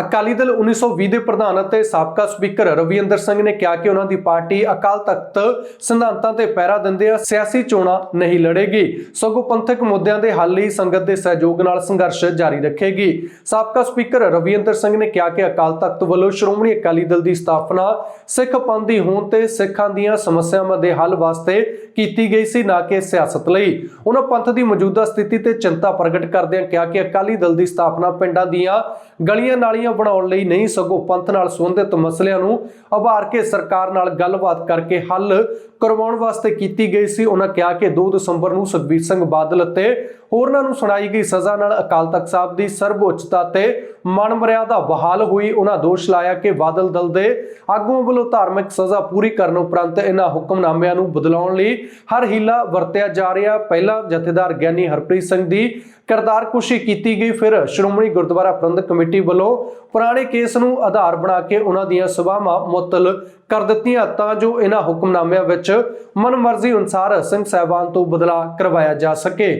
ਅਕਾਲੀ ਦਲ 1920 ਦੇ ਪ੍ਰਧਾਨ ਅਤੇ ਸਾਬਕਾ ਸਪੀਕਰ ਰਵਿੰਦਰ ਸਿੰਘ ਨੇ ਕਿਹਾ ਕਿ ਉਹਨਾਂ ਦੀ ਪਾਰਟੀ ਅਕਾਲ ਤਖਤ ਸਿਧਾਂਤਾਂ ਤੇ ਪਹਿਰਾ ਦਿੰਦਿਆਂ ਸਿਆਸੀ ਚੋਣਾਂ ਨਹੀਂ ਲੜੇਗੀ। ਸਗੋਂ ਪੰਥਕ ਮੁੱਦਿਆਂ ਦੇ ਹੱਲ ਲਈ ਸੰਗਤ ਦੇ ਸਹਿਯੋਗ ਨਾਲ ਸੰਘਰਸ਼ ਜਾਰੀ ਰੱਖੇਗੀ। ਸਾਬਕਾ ਸਪੀਕਰ ਰਵਿੰਦਰ ਸਿੰਘ ਨੇ ਕਿਹਾ ਕਿ ਅਕਾਲ ਤਖਤ ਵੱਲੋਂ ਸ਼੍ਰੋਮਣੀ ਅਕਾਲੀ ਦਲ ਦੀ ਸਥਾਪਨਾ ਸਿੱਖ ਪੰਥ ਦੀ ਹੋਣ ਤੇ ਸਿੱਖਾਂ ਦੀਆਂ ਸਮੱਸਿਆਵਾਂ ਦੇ ਹੱਲ ਵਾਸਤੇ ਕੀਤੀ ਗਈ ਸੀ, ਨਾ ਕਿ ਸਿਆਸਤ ਲਈ। ਉਹਨਾਂ ਪੰਥ ਦੀ ਮੌਜੂਦਾ ਸਥਿਤੀ ਤੇ ਚਿੰਤਾ ਪ੍ਰਗਟ ਕਰਦਿਆਂ ਕਿਹਾ ਕਿ ਅਕਾਲੀ ਦਲ ਦੀ ਸਥਾਪਨਾ ਪਿੰਡਾਂ ਦੀਆਂ ਗਲੀਆਂ ਨਾਲੀਆਂ ਬਣਾਉਣ ਲਈ ਨਹੀਂ, ਸਗੋਂ ਪੰਥ ਨਾਲ ਸੰਬੰਧਿਤ ਮਸਲਿਆਂ ਨੂੰ ਉਭਾਰ ਕੇ ਸਰਕਾਰ ਨਾਲ ਗੱਲਬਾਤ ਕਰਕੇ ਹੱਲ ਕਰਵਾਉਣ ਵਾਸਤੇ ਕੀਤੀ ਗਈ ਸੀ। ਉਹਨਾਂ ਕਿਹਾ ਕਿ 2 ਦਸੰਬਰ ਨੂੰ ਸੁਖਬੀਰ ਸਿੰਘ ਬਾਦਲ ਅਤੇ ਹੋਰਨਾਂ ਨੂੰ ਸੁਣਾਈ ਗਈ ਸਜ਼ਾ ਨਾਲ ਅਕਾਲ ਤਖਤ ਸਾਹਿਬ ਦੀ ਸਰਵਉੱਚਤਾ ਤੇ ਮਨ ਬਹਾਲ ਹੋਈ। ਉਹਨਾਂ ਦੋਸ਼ ਲਾਇਆ ਕਿ ਬਾਦਲ ਦਲ ਦੇ ਆਗੂਆਂ ਵੱਲੋਂ ਧਾਰਮਿਕ ਸਜ਼ਾ ਪੂਰੀ ਕਰਨ ਉਪਰੰਤ ਇਹਨਾਂ ਹੁਕਮਨਾਮਿਆਂ ਨੂੰ ਬਦਲਾਉਣ ਲਈ ਹਰ ਹੀਲਾ ਵਰਤਿਆ ਜਾ ਰਿਹਾ। ਪਹਿਲਾਂ ਜਥੇਦਾਰ ਗਿਆਨੀ ਹਰਪ੍ਰੀਤ ਸਿੰਘ ਦੀ ਕਿਰਦਾਰਕੁਸ਼ੀ ਕੀਤੀ ਗਈ, ਫਿਰ ਸ਼੍ਰੋਮਣੀ ਗੁਰਦੁਆਰਾ ਪ੍ਰਬੰਧਕ ਕਮੇਟੀ ਵੱਲੋਂ ਪੁਰਾਣੇ ਕੇਸ ਨੂੰ ਆਧਾਰ ਬਣਾ ਕੇ ਉਹਨਾਂ ਦੀਆਂ ਸਭਾਵਾਂ ਮੁਅੱਤਲ ਕਰ ਦਿੱਤੀਆਂ ਤਾਂ ਜੋ ਇਹਨਾਂ ਹੁਕਮਨਾਮਿਆਂ ਵਿੱਚ ਮਨਮਰਜ਼ੀ ਅਨੁਸਾਰ ਸਿੰਘ ਸਾਹਿਬਾਨ ਤੋਂ ਬਦਲਾ ਕਰਵਾਇਆ ਜਾ ਸਕੇ।